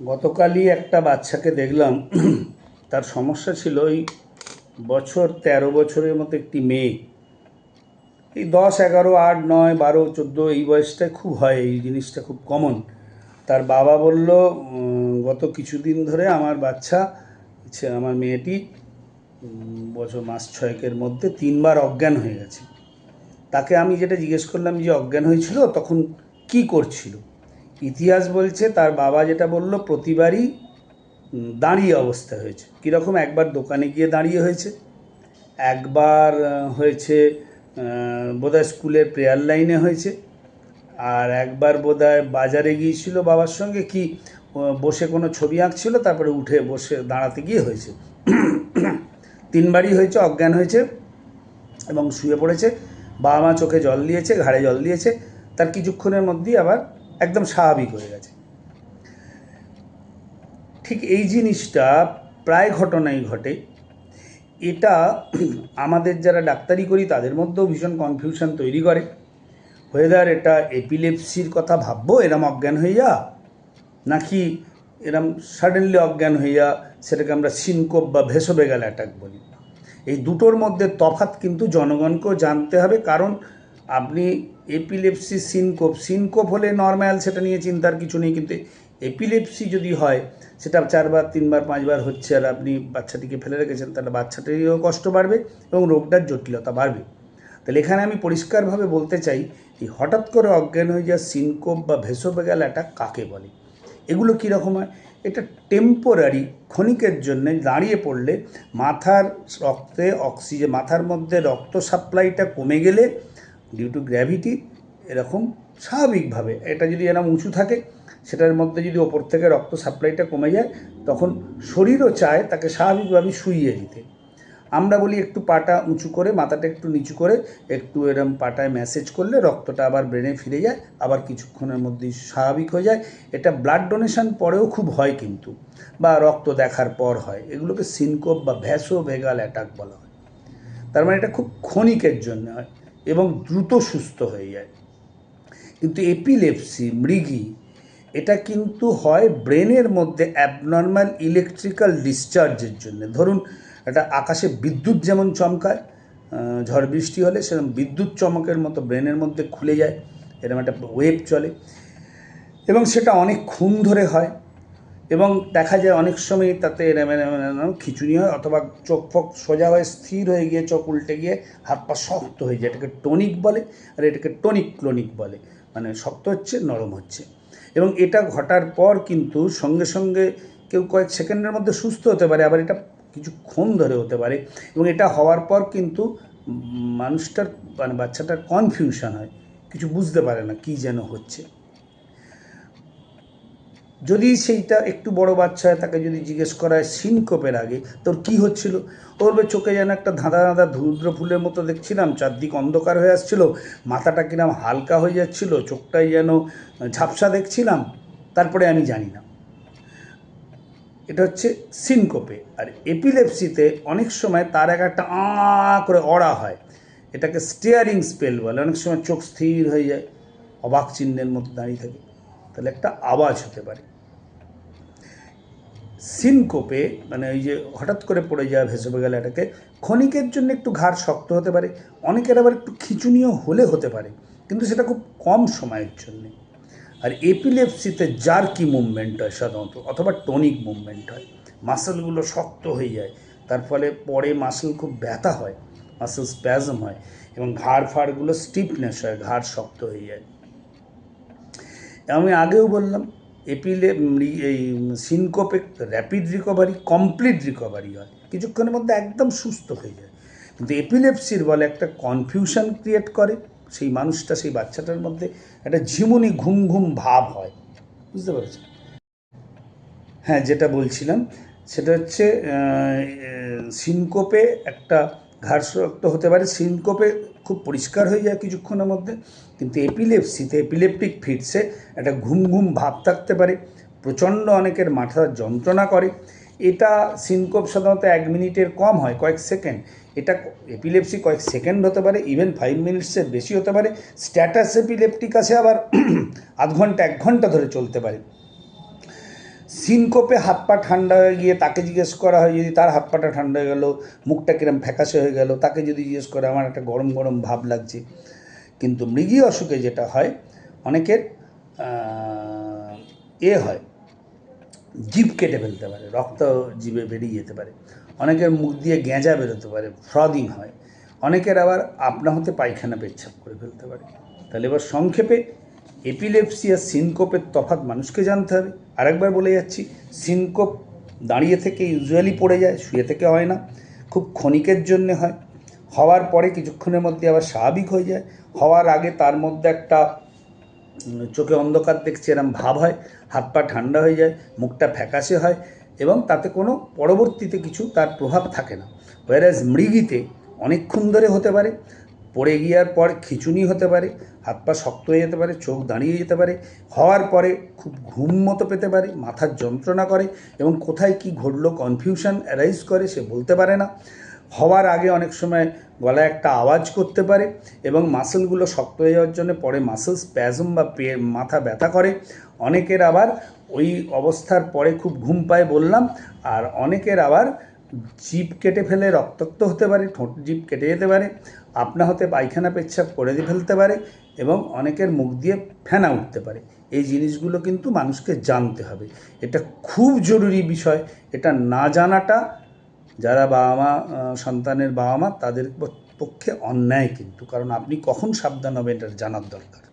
গতকালই একটা বাচ্চাকে দেখলাম, তার সমস্যা ছিল ওই বছর তেরো বছরের মতো একটি মেয়ে। এই দশ, এগারো, আট, নয়, বারো, চোদ্দ এই বয়সটায় খুব হয়, এই জিনিসটা খুব কমন তার বাবা বলল গত কিছুদিন ধরে আমার বাচ্চা আমার মেয়েটি বছর মাস ছয়েকের মধ্যে তিনবার অজ্ঞান হয়ে গেছে। তাকে আমি যেটা জিজ্ঞেস করলাম যে অজ্ঞান হয়েছিল, তখন কি করছিল? ইতিহাস বলছে তার বাবা যেটা বলল, প্রতিবারই দাঁড়িয়ে অবস্থা হয়েছে। কীরকম একবার দোকানে গিয়ে দাঁড়িয়ে হয়েছে, একবার হয়েছে বোধহয় স্কুলের প্রেয়ার লাইনে হয়েছে, আর একবার বোধহয় বাজারে গিয়েছিল বাবার সঙ্গে, কি বসে কোনো ছবি আঁকছিল, তারপরে উঠে বসে দাঁড়াতে গিয়ে হয়েছে। তিনবারই হয়েছে, অজ্ঞান হয়েছে, এবং শুয়ে পড়েছে, বাবা মা চোখে জল দিয়েছে, ঘাড়ে জল দিয়েছে, তার কিছুক্ষণের মধ্যেই আবার একদম স্বাভাবিক হয়ে গেছে। ঠিক এই জিনিসটা প্রায় ঘটনাই ঘটে। এটা আমাদের যারা ডাক্তারি করি, তাদের মধ্যেও ভীষণ কনফিউশন তৈরি করে। ওয়েদার এটা এপিলেপসির কথা ভাববো, এরম অজ্ঞান হয়ে যা, নাকি এরম সাডেনলি অজ্ঞান হইয়া সেটাকে আমরা সিনকোপ বা ভেসোবেগাল অ্যাটাক বলি। এই দুটোর মধ্যে তফাৎ কিন্তু জনগণকেও জানতে হবে, কারণ আপনি এপিলেপসি সিনকোপ সিনকোপ হলে নর্ম্যাল সেটা নিয়ে চিন্তার কিছু নেই, কিন্তু এপিলেপসি যদি হয়, সেটা চারবার, তিনবার, পাঁচবার হচ্ছে, আর আপনি বাচ্চাটিকে ফেলে রেখেছেন, তাহলে বাচ্চাটিরও কষ্ট বাড়বে এবং রোগটার জটিলতা বাড়বে। তাহলে এখানে আমি পরিষ্কারভাবে বলতে চাই এই হঠাৎ করে অজ্ঞান হয়ে যাওয়া সিনকোপ বা ভেসোবেগাল অ্যাটাক কাকে বলে? এগুলো কীরকম হয়? এটা টেম্পোরারি ক্ষণিকের জন্য দাঁড়িয়ে পড়লে মাথার রক্তে অক্সিজেন মাথার মধ্যে রক্ত সাপ্লাইটা কমে গেলে ডিউ টু গ্র্যাভিটি এরকম স্বাভাবিকভাবে, এটা যদি এরকম উঁচু থাকে, সেটার মধ্যে যদি ওপর থেকে রক্ত সাপ্লাইটা কমে যায়, তখন শরীরও চায় তাকে স্বাভাবিকভাবে শুইয়ে দিতে। আমরা বলি একটু পাটা উঁচু করে, মাথাটা একটু নিচু করে, একটু এরম পাটায় ম্যাসেজ করলে রক্তটা আবার ব্রেনে ফিরে যায়, আবার কিছুক্ষণের মধ্যেই স্বাভাবিক হয়ে যায়। এটা ব্লাড ডোনেশন পরেও খুব হয় কিন্তু, বা রক্ত দেখার পর হয়। এগুলোকে সিনকোপ বা ভ্যাসো ভেগাল অ্যাটাক বলা হয়। তার মানে এটা খুব ক্ষণিকের জন্য হয়। এবং দ্রুত সুস্থ হয়ে যায়। কিন্তু এপিলেপসি মৃগী, এটা কিন্তু হয় ব্রেনের মধ্যে অ্যাবনর্মাল ইলেকট্রিক্যাল ডিসচার্জের জন্য। ধরুন, একটা আকাশে বিদ্যুৎ যেমন চমকায় ঝড় বৃষ্টি হলে সেরকম বিদ্যুৎ চমকের মতো ব্রেনের মধ্যে খুলে যায়, এরকম একটা ওয়েভ চলে এবং সেটা অনেক খুন ধরে হয়। এবং দেখা যায় অনেক সময় তাতে খিচুড়ি হয় অথবা চোখ ফোক সোজা হয়ে স্থির হয়ে গিয়ে চোখ উল্টে গিয়ে হাত পা শক্ত হয়ে যায়। এটাকে টনিক বলে আর এটাকে টনিক ক্লোনিক বলে। মানে শক্ত হচ্ছে, নরম হচ্ছে। এবং এটা ঘটার পর কিন্তু সঙ্গে সঙ্গে কেউ কয়েক সেকেন্ডের মধ্যে সুস্থ হতে পারে, আবার এটা কিছুক্ষণ ধরে হতে পারে। এবং এটা হওয়ার পর কিন্তু মানুষটার মানে বাচ্চাটার কনফিউশন হয়। কিছু বুঝতে পারে না কী যেন হচ্ছে। যদি সেইটা একটু বড় বাচ্চা হয় তাকে যদি জিজ্ঞেস করা হয় সিনকোপের আগে তোর কি হচ্ছিল? ওর বলবে, চোখে যেন একটা ধাঁধা ধাঁধা ধুদ্র ফুলের মতো দেখছিলাম চারদিক অন্ধকার হয়ে আসছিল মাথাটা কিরম হালকা হয়ে যাচ্ছিল চোখটাই যেন ঝাপসা দেখছিলাম তারপরে আমি জানি না। এটা হচ্ছে সিনকোপে। আর এপিলেপসিতে অনেক সময় তার এক একটা আ করে অড়া হয়। এটাকে স্টিয়ারিং স্পেল বলে। অনেক সময় চোখ স্থির হয়ে যায় অবাক চিহ্নের মতো দাঁড়িয়ে থাকে। তাহলে একটা আওয়াজ হতে পারে। সিনকোপে মানে ওই যে হঠাৎ করে পড়ে যাওয়া ভেসে গেলে এটাকে, ক্ষণিকের জন্য একটু ঘাড় শক্ত হতে পারে, অনেকের আবার একটু খিচুনিও হলে হতে পারে, কিন্তু সেটা খুব কম সময়ের জন্যে। আর এপিলেপসিতে জার্কি মুভমেন্ট হয় সাধারণত? অথবা টনিক মুভমেন্ট হয়। মাসেলগুলো শক্ত হয়ে যায়, তার ফলে পরে মাসেল খুব ব্যথা হয় মাসেল স্প্যাজম হয়, এবং ঘাড় ফাড়গুলো স্টিফনেস হয়, ঘাড় শক্ত হয়ে যায়। আমি আগেও বললাম এপিলে এই সিনকোপে র্যাপিড রিকভারি কমপ্লিট রিকভারি হয়। কিছুক্ষণের মধ্যে একদম সুস্থ হয়ে যায়। কিন্তু এপিলেপসির বলে একটা কনফিউশন ক্রিয়েট করে, সেই মানুষটা, সেই বাচ্চাটার মধ্যে একটা ঝিমুনি ঘুম ঘুম ভাব হয়। বুঝতে পেরেছেন? হ্যাঁ যেটা বলছিলাম, সেটা হচ্ছে সিনকোপে একটা ঘাড় শক্ত হতে পারে, সিনকোপে খুব পরিষ্কার হয়ে যায় কিছুক্ষণের মধ্যে, কিন্তু এপিলেপসিতে এপিলেপটিক ফিটসে একটা ঘুম ঘুম ভাব থাকতে পারে, প্রচণ্ড অনেকের মাথার যন্ত্রণা করে। এটা সিনকোপ সাধারণত এক মিনিটের কম হয়, কয়েক সেকেন্ড। এটা এপিলেপসি কয়েক সেকেন্ড হতে পারে ইভেন ফাইভ মিনিটসের বেশি হতে পারে। স্ট্যাটাস এপিলেপটিক আছে আবার, আধ ঘণ্টা, এক ঘণ্টা ধরে চলতে পারে। সিনকোপে হাত পা ঠান্ডা হয়ে গিয়ে তাকে জিজ্ঞেস করা হয়, যদি তার হাত পাটা ঠান্ডা হয়ে গেল, মুখটা কিরম ফ্যাকাশে হয়ে গেল, তাকে যদি জিজ্ঞেস করে, আমার একটা গরম গরম ভাব লাগছে। কিন্তু মৃগী অসুখে যেটা হয়, অনেকের এ হয়, জিভ কেটে ফেলতে পারে, রক্ত জিভে বেরিয়ে যেতে পারে। অনেকের মুখ দিয়ে গেঁজা বেরোতে পারে, ফ্রদিং হয়। অনেকের আবার আপনা হতে পায়খানা পেচ্ছাপ করে ফেলতে পারে। তাহলে এবার সংক্ষেপে এপিলেপসি আর সিনকোপের তফাৎ মানুষকে জানতে হবে। আরেকবার বলে যাচ্ছি, সিনকোপ দাঁড়িয়ে থেকে ইউজুয়ালি পড়ে যায়, শুয়ে থেকে হয় না, খুব ক্ষণিকের জন্যে হয়। হওয়ার পরে কিছুক্ষণের মধ্যে আবার স্বাভাবিক হয়ে যায়। হওয়ার আগে তার মধ্যে একটা চোখে অন্ধকার দেখছে, এরম ভাব হয়, হাত পা ঠান্ডা হয়ে যায়, মুখটা ফ্যাকাশে হয় এবং তাতে কোনো পরবর্তীতে কিছু তার প্রভাব থাকে না। ওয়ারাজ মৃগীতে অনেকক্ষণ ধরে হতে পারে পড়ে গিয়ার পর খিচুনি হতে পারে, হাত পা শক্ত হয়ে যেতে পারে, চোখ দাঁড়িয়ে যেতে পারে, হওয়ার পরে খুব ঘুম মতো পেতে পারে, মাথার যন্ত্রণা করে এবং কোথায় কি ঘটলো কনফিউশন অ্যারাইজ করে সে বলতে পারে না। হওয়ার আগে অনেক সময় গলায় একটা আওয়াজ করতে পারে এবং মাসেলগুলো শক্ত হয়ে যাওয়ার জন্য পরে মাসেল স্প্যাজম বা পে, মাথা ব্যথা করে। অনেকের আবার ওই অবস্থার পরে খুব ঘুম পায় বললাম, আর অনেকের আবার জিভ কেটে ফেলে রক্তাক্ত হতে পারে, ঠোঁট জিভ কেটে যেতে পারে, আপনা হতে পায়খানা পেচ্ছাপ করে দিয়ে ফেলতে পারে এবং অনেকের মুখ দিয়ে ফেনা উঠতে পারে। এই জিনিসগুলো কিন্তু মানুষকে জানতে হবে। এটা খুব জরুরি বিষয়। এটা না জানাটা যারা বাবা মা সন্তানের বাবা মা তাদের পক্ষে অন্যায় কিন্তু। কারণ আপনি কখন সাবধান হবেন, এটা জানার দরকার।